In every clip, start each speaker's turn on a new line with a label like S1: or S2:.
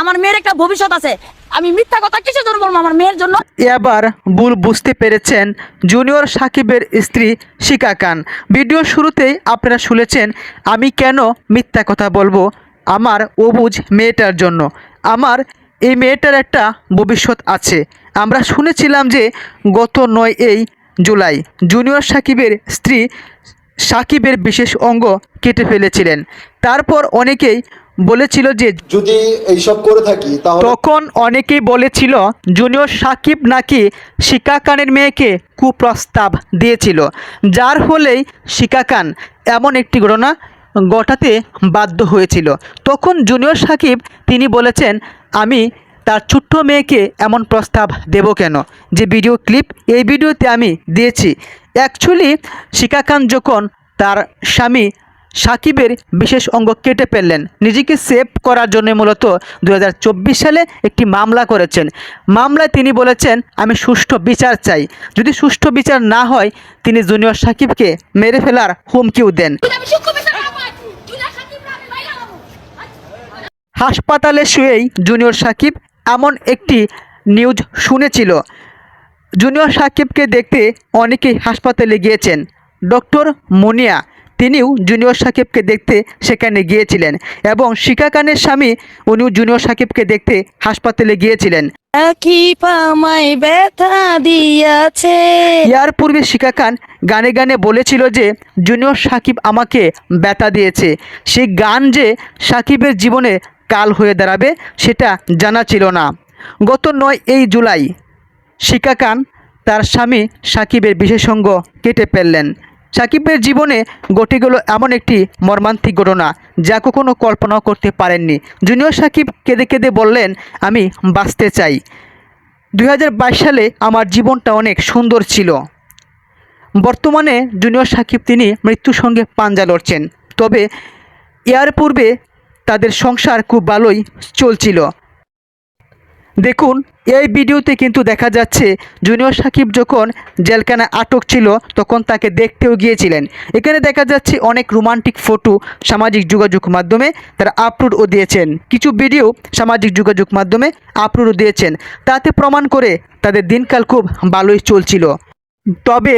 S1: আমার মেয়ের একটা ভবিষ্যৎ আছে। আমি মিথ্যা কথা কিসের জন্য বলব আমার মেয়ের জন্য?
S2: এবার ভুল বুঝতে পেরেছেন জুনিয়র সাকিবের স্ত্রী শিকা খান। ভিডিও শুরুতেই আপনারা শুনেছেন, আমি কেন মিথ্যা কথা বলব আমার অবুজ মেয়েটার জন্য? আমার এই মেয়েটার একটা ভবিষ্যৎ আছে। আমরা শুনেছিলাম যে গত নয় এই জুলাই জুনিয়র সাকিবের স্ত্রী সাকিবের বিশেষ অঙ্গ কেটে ফেলেছিলেন। তারপর অনেকেই বলেছিল যে
S3: যদি এইসব করে থাকি
S2: তখন অনেকেই বলেছিল জুনিয়র সাকিব নাকি শিকা খানের মেয়েকে কুপ্রস্তাব দিয়েছিল। যার ফলেই শিকা খান এমন একটি ঘটনা ঘটাতে বাধ্য হয়েছিল। তখন জুনিয়র সাকিব তিনি বলেছেন আমি তার ছোট্ট মেয়েকে এমন প্রস্তাব দেব কেন? যে ভিডিও ক্লিপ এই ভিডিওতে আমি দিয়েছি। অ্যাকচুয়ালি শিকা খান যখন তার স্বামী সাকিবের বিশেষ অঙ্গ কেটে ফেললেন নিজেকে সেভ করার জন্য মূলত দু হাজার চব্বিশ সালে একটি মামলা করেছেন। মামলায় তিনি বলেছেন আমি সুষ্ঠু বিচার চাই। যদি সুষ্ঠু বিচার না হয় তিনি জুনিয়র সাকিবকে মেরে ফেলার হুমকিও দেন। হাসপাতালে শুয়েই জুনিয়র সাকিব এমন একটি নিউজ শুনেছিল। জুনিয়র সাকিবকে দেখতে অনেকেই হাসপাতালে গিয়েছেন। ডক্টর মুনিয়া তিনিও জুনিয়র সাকিবকে দেখতে সেখানে গিয়েছিলেন এবং শিকা খানের স্বামী উনিও জুনিয়র সাকিবকে দেখতে হাসপাতালে গিয়েছিলেন। ইয়ার পূর্বে শিকা খান গানে গানে বলেছিল যে জুনিয়র সাকিব আমাকে ব্যথা দিয়েছে। সেই গান যে সাকিবের জীবনে কাল হয়ে দাঁড়াবে সেটা জানা ছিল না। গত নয় এই জুলাই শিকা খান তার স্বামী সাকিবের বিশেষজ্ঞ কেটে ফেললেন। সাকিবের জীবনে ঘটে গেল এমন একটি মর্মান্তিক ঘটনা যা কখনো কল্পনাও করতে পারেননি। জুনিয়র সাকিব কেঁদে কেঁদে বললেন, আমি বাঁচতে চাই। দু হাজার বাইশ সালে আমার জীবনটা অনেক সুন্দর ছিল। বর্তমানে জুনিয়র সাকিব তিনি মৃত্যুর সঙ্গে পাঞ্জা লড়ছেন। তবে এর পূর্বে তাদের সংসার খুব ভালোই চলছিল। দেখুন, এই ভিডিওতে কিন্তু দেখা যাচ্ছে, জুনিয়র সাকিব যখন জেলখানায় আটক ছিল, তখন তাকে দেখতেও গিয়েছিলেন। এখানে দেখা যাচ্ছে অনেক রোমান্টিক ফটো সামাজিক যোগাযোগ মাধ্যমে তারা আপলোডও দিয়েছেন। কিছু ভিডিও সামাজিক যোগাযোগ মাধ্যমে আপলোডও দিয়েছেন। তাতে প্রমাণ করে তাদের দিনকাল খুব ভালোই চলছিল। তবে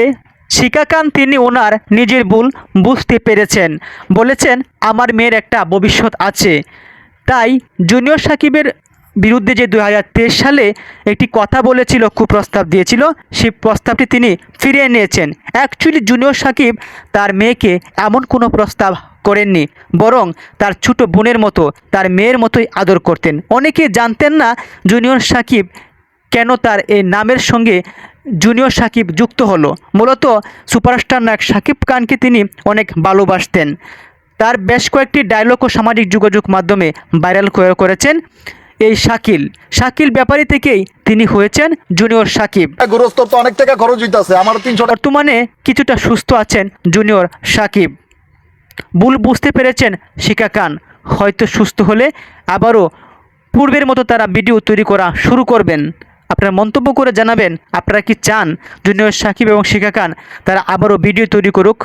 S2: শিকা খান তিনি ওনার নিজের ভুল বুঝতে পেরেছেন। বলেছেন, আমার মেয়ের একটা ভবিষ্যৎ আছে। তাই জুনিয়র সাকিবের বিরুদ্ধে যে দু হাজার তেইশ সালে একটি কথা বলেছিল কুপ্রস্তাব দিয়েছিল, সেই প্রস্তাবটি তিনি ফিরিয়ে নিয়েছেন। অ্যাকচুয়ালি জুনিয়র সাকিব তার মেয়েকে এমন কোনো প্রস্তাব করেননি, বরং তার ছোট বোনের মতো, তার মেয়ের মতোই আদর করতেন। অনেকে জানতেন না জুনিয়র সাকিব কেন তার এই নামের সঙ্গে জুনিয়র সাকিব যুক্ত হলো। মূলত সুপারস্টার নায়ক সাকিব খানকে তিনি অনেক ভালোবাসতেন। তার বেশ কয়েকটি ডায়লগ ও সামাজিক যোগাযোগ মাধ্যমে ভাইরাল করে- করেছেন এই শাকিল। শাকিল ব্যাপারী থেকেই তিনি হয়েছেন জুনিয়র সাকিব।
S3: গুরুস্তর তো অনেক টাকা খরচ হইতাছে আমার তিনশো
S2: বর্তমানে কিছুটা সুস্থ আছেন জুনিয়র সাকিব। ভুল বুঝতে পেরেছেন শিকা খান। হয়তো সুস্থ হলে আবারও পূর্বের মতো তারা ভিডিও তৈরি করা শুরু করবেন। আপনারা মন্তব্য করে জানাবেন। আপনারা কি চান? জুনিয়র সাকিব এবং শিখা খান, তারা আবারও ভিডিও তৈরি করুক।